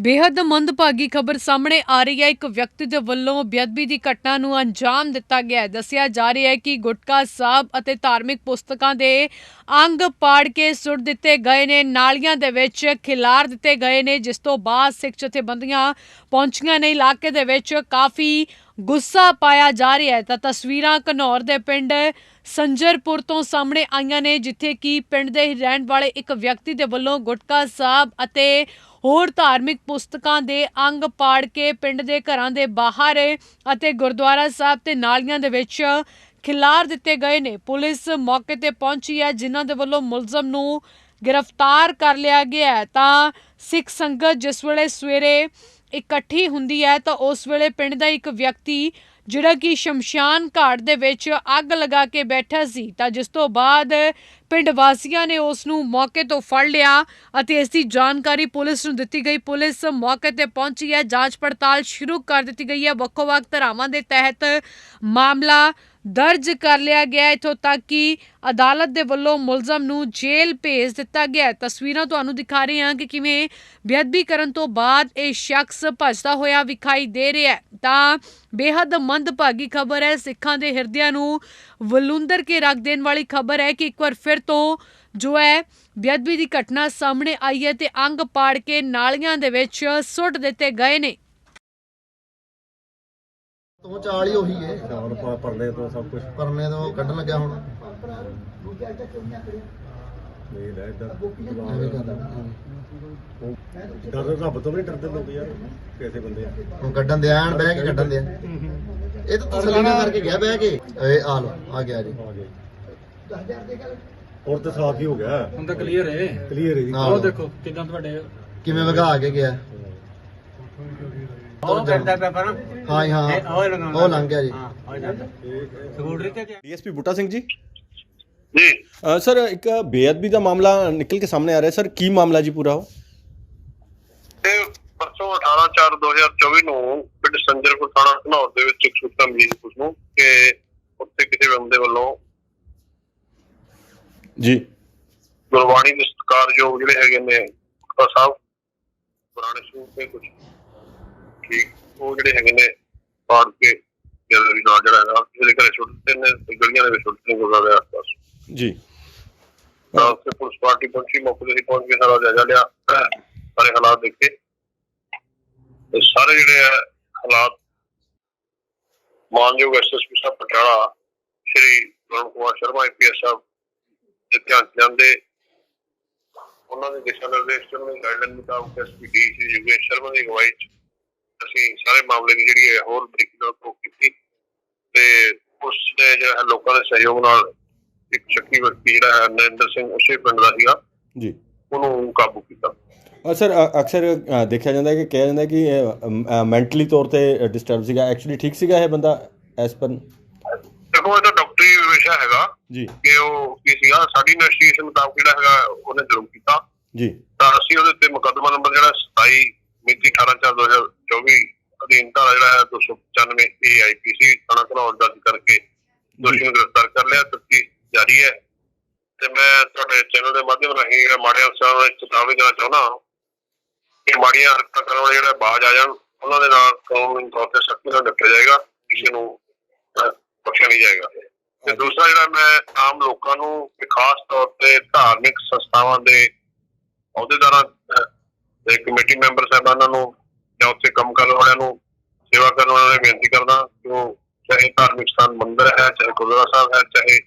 ਬੇਹੱਦ ਮੰਦਭਾਗੀ ਖਬਰ ਸਾਹਮਣੇ ਆ ਰਹੀ ਹੈ। ਇੱਕ ਵਿਅਕਤੀ ਦੇ ਵੱਲੋਂ ਬੇਅਦਬੀ ਦੀ ਘਟਨਾ ਨੂੰ ਅੰਜਾਮ ਦਿੱਤਾ ਗਿਆ ਹੈ। ਦੱਸਿਆ ਜਾ ਰਿਹਾ ਹੈ ਕਿ ਗੁਟਕਾ ਸਾਹਿਬ ਅਤੇ ਧਾਰਮਿਕ ਪੁਸਤਕਾਂ ਦੇ ਅੰਗ ਪਾੜ ਕੇ ਸੁੱਟ ਦਿੱਤੇ ਗਏ ਨੇ। ਨਾਲੀਆਂ ਦੇ ਵਿੱਚ ਖਿਲਾਰ ਦਿੱਤੇ ਗਏ ਨੇ, ਜਿਸ ਤੋਂ ਬਾਅਦ ਸਿੱਖ ਜਥੇਬੰਦੀਆਂ ਪਹੁੰਚੀਆਂ ਨੇ। ਇਲਾਕੇ ਦੇ ਵਿੱਚ ਕਾਫੀ ਗੁੱਸਾ ਪਾਇਆ ਜਾ ਰਿਹਾ ਹੈ ਤਾਂ ਤਸਵੀਰਾਂ ਘਨੌਰ ਦੇ ਪਿੰਡ ਸੰਜਰਪੁਰ ਤੋਂ ਸਾਹਮਣੇ ਆਈਆਂ ਨੇ, ਜਿੱਥੇ ਕਿ ਪਿੰਡ ਦੇ ਰਹਿਣ ਵਾਲੇ ਇੱਕ ਵਿਅਕਤੀ ਦੇ ਵੱਲੋਂ ਗੁਟਕਾ ਸਾਹਿਬ ਅਤੇ ਹੋਰ ਧਾਰਮਿਕ ਪੁਸਤਕਾਂ ਦੇ ਅੰਗ ਪਾੜ ਕੇ ਪਿੰਡ ਦੇ ਘਰਾਂ ਦੇ ਬਾਹਰ ਅਤੇ ਗੁਰਦੁਆਰਾ ਸਾਹਿਬ ਤੇ ਨਾਲੀਆਂ ਦੇ ਵਿੱਚ ਖਿਲਾਰ ਦਿੱਤੇ ਗਏ ਨੇ। ਪੁਲਿਸ ਮੌਕੇ ਤੇ ਪਹੁੰਚੀ ਹੈ, ਜਿਨ੍ਹਾਂ ਦੇ ਵੱਲੋਂ ਮੁਲਜ਼ਮ ਨੂੰ ਗ੍ਰਿਫਤਾਰ ਕਰ ਲਿਆ ਗਿਆ ਹੈ। ਤਾਂ ਸਿੱਖ ਸੰਗਤ ਜਿਸ ਵੇਲੇ ਸਵੇਰੇ ਇਕੱਠੀ ਹੁੰਦੀ ਹੈ ਤਾਂ ਉਸ ਵੇਲੇ ਪਿੰਡ ਦਾ ਇੱਕ ਵਿਅਕਤੀ ਜਿਹੜਾ ਕਿ ਸ਼ਮਸ਼ਾਨ ਘਾਟ ਦੇ ਵਿੱਚ ਅੱਗ ਲਗਾ ਕੇ ਬੈਠਾ ਸੀ ਤਾਂ ਜਿਸ ਤੋਂ ਬਾਅਦ ਪਿੰਡ ਵਾਸੀਆਂ ਨੇ ਉਸ ਨੂੰ ਮੌਕੇ ਤੋਂ ਫੜ ਲਿਆ ਅਤੇ ਇਸ ਦੀ ਜਾਣਕਾਰੀ ਪੁਲਿਸ ਨੂੰ ਦਿੱਤੀ ਗਈ। ਪੁਲਿਸ ਮੌਕੇ ਤੇ ਪਹੁੰਚੀ ਹੈ ਜਾਂਚ ਪੜਤਾਲ ਸ਼ੁਰੂ ਕਰ ਦਿੱਤੀ ਗਈ ਹੈ। ਵੱਖੋ-ਵੱਖ ਧਾਰਾਵਾਂ ਦੇ ਤਹਿਤ ਮਾਮਲਾ ਦਰਜ ਕਰ ਲਿਆ ਗਿਆ ਹੈ, ਇੱਥੋਂ ਤੱਕ ਕਿ ਅਦਾਲਤ ਦੇ ਵੱਲੋਂ ਮੁਲਜ਼ਮ ਨੂੰ ਜੇਲ੍ਹ ਭੇਜ ਦਿੱਤਾ ਗਿਆ ਤਸਵੀਰਾਂ ਤੁਹਾਨੂੰ ਦਿਖਾ ਰਹੇ ਹਾਂ ਕਿ ਕਿਵੇਂ ਬੇਅਦਬੀ ਕਰਨ ਤੋਂ ਬਾਅਦ ਇਹ ਸ਼ਖਸ ਭੱਜਦਾ ਹੋਇਆ ਵਿਖਾਈ ਦੇ ਰਿਹਾ ਹੈ। ਤਾਂ ਬੇहद ਮੰਦਭਾਗੀ ਖਬਰ ਹੈ। ਸਿੱਖਾਂ ਦੇ ਹਿਰਦਿਆਂ ਨੂੰ ਵਲੂੰਦਰ ਕੇ ਰੱਖ ਦੇਣ ਵਾਲੀ ਖਬਰ ਹੈ ਕਿ ਇੱਕ ਵਾਰ ਫਿਰ ਤੋਂ ਜੋ ਹੈ ਬੇਅਦਬੀ ਦੀ ਘਟਨਾ ਸਾਹਮਣੇ ਆਈ ਹੈ ਤੇ ਅੰਗ ਪਾੜ ਕੇ ਨਾਲੀਆਂ ਦੇ ਵਿੱਚ ਸੁੱਟ ਦਿੱਤੇ ਗਏ ਨੇ। ਤੋਂ ਚਾਲ ਹੀ ਉਹੀ ਏ ਚਾਵਲ ਪਾ ਪਰਲੇ ਤੋਂ ਸਭ ਕੁਝ ਪਰਨੇ ਤੋਂ ਕੱਢਣ ਲੱਗਿਆ ਹੁਣ। ਨਹੀਂ ਲੈ ਇੱਧਰ ਐਵੇਂ ਕਰਦਾ ਉਹ ਡਰ ਰੱਬ ਤੋਂ ਵੀ ਨੀ ਡਰਦੇ ਲੋਕ ਯਾਰ ਕਿਸੇ ਬੰਦੇ ਆ। ਹੁਣ ਕੱਢਣ ਦੇ ਆਣ ਬਹਿ ਕੇ ਕੱਢਣ ਦੇ। ਆ। ਇਹ ਤਾਂ ਤਸੱਲੀ ਨਾਲ ਕਰਕੇ ਗਿਆ ਬਹਿ ਕੇ। ਏ ਆ ਲੋ ਆ ਗਿਆ ਜੀ। ਆ ਗਏ ਹੋਰ ਤਾਂ ਸਾਫ਼ ਹੀ ਹੋ ਗਿਆ। ਹੁਣ ਤਾਂ ਕਲੀਅਰ ਹੈ। ਕਲੀਅਰ ਹੈ ਜੀ। ਹਾਂ। ਉਹ ਦੇਖੋ ਕਿਦਾਂ ਤੁਹਾਡੇ ਕਿਵੇਂ ਵਗਾ ਕੇ ਗਿਆ। ਉਹ ਕਰਦਾ ਪਿਆ ਪਰ ਹਾਂ ਜੀ, ਇਹ ਉਹ ਹਾਂ ਲਗਾਉਂਦਾ ਉਹ ਲੰਘ ਗਿਆ ਜੀ। ਹਾਂ ਉਹ ਜਾਂਦਾ। ਸਕੂਟਰੀ ਤੇ ਡੀਐਸਪੀ ਬੂਟਾ ਸਿੰਘ ਜੀ। ਜੀ। ਸਰ ਇੱਕ ਬੇਅਦਬੀ ਦਾ ਮਾਮਲਾ ਨਿਕਲ ਕੇ ਸਾਹਮਣੇ ਆ ਰਿਹਾ ਸਰ ਕੀ ਮਾਮਲਾ ਜੀ ਪੂਰਾ ਉਹ ਤੇ ਪਰਸੋਂ 18 4 2024 ਨੂੰ ਪਿੰਡ ਸੰਜਰਪੁਰ ਥਾਣਾ ਘਨੌਰ ਦੇ ਵਿੱਚ ਇੱਕ ਸੂਚਨਾ ਮਿਲੀ ਸੀ ਉਸ ਨੂੰ ਕਿ ਉੱਥੇ ਕਿਸੇ ਬੰਦੇ ਵੱਲੋਂ ਜੀ। ਗੁਰਬਾਣੀ ਦੇ ਸਤਿਕਾਰਯੋਗ ਜਿਹੜੇ ਹੈਗੇ ਨੇ ਗੁਰਤਾ ਸਾਹਿਬ ਪੁਰਾਣੇ ਸੂਰ ਤੇ ਕੁਝ ਠੀਕ ਉਹ ਜਿਹੜੇ ਹੈਗੇ ਨੇ ਪਾੜ ਕੇ ਗੈਲਰੀ ਨਾਲ ਜਿਹੜਾ ਹੈਗਾ ਜਿਹਦੇ ਘਰੇ ਛੁੱਟ ਦਿੱਤੇ ਨੇ ਗਲੀਆਂ ਦੇ ਵਿੱਚ ਛੁੱਟ ਦਿੱਤੇ ਗੁਰਦੁਆਰੇ ਦੇ ਆਸ-ਪਾਸ ਜੀ। ਤਾਂ ਉੱਥੇ ਪੁਲਿਸ ਪਾਰਟੀ ਪਹੁੰਚੀ, ਮੌਕੇ ਤੇ ਅਸੀਂ ਪਹੁੰਚ ਕੇ ਸਾਰਾ ਜਾਇਜ਼ਾ ਲਿਆ। ਸਾਰੇ ਹਾਲਾਤ ਦੇਖੇ। ਤੇ ਸਾਰੇ ਜਿਹੜੇ ਆ, ਹਾਲਾਤ ਮਾਨਯੋਗ ਐਸਐਸਪੀ ਸਾਹਿਬ ਪਟਿਆਲਾ, ਸ਼੍ਰੀ ਵਰੁਣ ਕੁਮਾਰ ਸ਼ਰਮਾ ਆਈਪੀਐਸ ਸਾਹਿਬ ਦੇ ਧਿਆਨ 'ਚ ਉਹਨਾਂ ਦੇ ਦਿਸ਼ਾ ਨਿਰਦੇਸ਼ ਤੇ ਉਹਨਾਂ ਦੀ ਗਾਈਡਲਾਈਨ ਮੁਤਾਬਕ ਐਸਪੀਡੀ ਸ਼੍ਰੀ ਯੋਗੇਸ਼ ਸ਼ਰਮਾ ਦੀ ਅਗਵਾਈ 'ਚ ਅਸੀਂ ਸਾਰੇ ਮਾਮਲੇ ਦੀ ਜਿਹੜੀ ਹੈ, ਹੋਰ ਬਰੀਕੀ ਨਾਲ ਪ੍ਰੋਕ ਕੀਤੀ। ਤੇ ਉਸ ਦੇ ਜਿਹੜਾ ਲੋਕਾਂ ਦੇ ਸਹਿਯੋਗ ਨਾਲ ਇੱਕ ਸ਼ੱਕੀ ਵਿਅਕਤੀ ਜਿਹੜਾ ਹੈ ਨਰਿੰਦਰ ਸਿੰਘ ਉਸੇ ਪਿੰਡ ਦਾ ਸੀਗਾ। ਜੀ। ਉਹਨੂੰ ਕਾਬੂ ਕੀਤਾ। ਅ, ਸਰ ਅਕਸਰ ਦੇਖਿਆ ਜਾਂਦਾ ਹੈ ਕਿ ਕਿਹਾ ਜਾਂਦਾ ਹੈ ਕਿ ਮੈਂਟਲੀ ਤੌਰ ਤੇ ਡਿਸਟਰਬ ਸੀਗਾ। ਐਕਚੁਅਲੀ ਠੀਕ ਸੀਗਾ ਇਹ ਬੰਦਾ ਐਸ ਪਰ ਦੇਖੋ ਇਹ ਤਾਂ ਡਾਕਟਰੀ ਵਿਸ਼ਾ ਹੈਗਾ ਜੀ। ਕਿ ਉਹ ਕੀ ਸੀਗਾ ਸਾਡੀ ਇਨਵੈਸਟੀਗੇਸ਼ਨ ਮੁਤਾਬਕ ਜਿਹੜਾ ਹੈਗਾ ਉਹਨੇ ਜੁਰਮ ਕੀਤਾ। ਜੀ। ਤਾਂ ਅਸੀਂ ਉਹਦੇ ਤੇ ਮੁਕੱਦਮਾ ਨੰਬਰ ਜਿਹੜਾ 27 ਮਿਤੀ 18/4/2024 ਅਧੀਨ ਧਾਰਾ ਜਿਹੜਾ ਹੈ 295 ਏਆਈਪੀਸੀ ਥਾਣਾ ਘਨੌਰ ਦਰਜ ਕਰਕੇ ਦੋਸ਼ੀ ਨੂੰ ਗ੍ਰਿਫਤਾਰ ਕਰ ਲਿਆ। ਤਫਤੀਸ਼ ਜਾਰੀ ਹੈ। ਤੇ ਮੈਂ ਤੁਹਾਡੇ ਚੈਨਲ ਦੇ ਮਾਧਿਅਮ ਰਾਹੀਂ ਜਿਹੜਾ ਮਾੜੇ ਅਫਸਰਾਂ ਨੂੰ ਚੇਤਾਵਨੀ ਦੇਣਾ ਚਾਹੁੰਦਾ ਕਿ ਮਾੜੀਆਂ ਹਰਕਤਾਂ ਕਰਨ ਵਾਲੇ ਜਿਹੜੇ ਬਾਜ ਆ ਜਾਣ, ਉਹਨਾਂ ਦੇ ਨਾਲ ਕਾਨੂੰਨੀ ਤੌਰ ਤੇ ਸਖਤੀ ਨਾਲ ਨਿਪਟਿਆ ਜਾਏਗਾ, ਕਿਸੇ ਨੂੰ ਬਖਸ਼ਿਆ ਨਹੀਂ ਜਾਏਗਾ। ਤੇ ਦੂਸਰਾ ਜਿਹੜਾ ਮੈਂ ਆਮ ਲੋਕਾਂ ਨੂੰ ਖਾਸ ਤੌਰ ਤੇ ਧਾਰਮਿਕ ਸੰਸਥਾਵਾਂ ਦੇ ਅਹੁਦੇਦਾਰਾਂ ਤੇ ਕਮੇਟੀ ਮੈਂਬਰ ਸਾਹਿਬਾਨਾਂ ਨੂੰ ਜਾਂ ਉੱਥੇ ਕੰਮ ਕਰਨ ਵਾਲਿਆਂ ਨੂੰ ਸੇਵਾ ਕਰਨ ਵਾਲਿਆਂ ਨੂੰ ਬੇਨਤੀ ਕਰਦਾ ਕਿ ਉਹ ਚਾਹੇ ਧਾਰਮਿਕ ਸਥਾਨ ਮੰਦਿਰ ਹੈ, ਚਾਹੇ ਗੁਰਦੁਆਰਾ ਸਾਹਿਬ ਹੈ, ਚਾਹੇ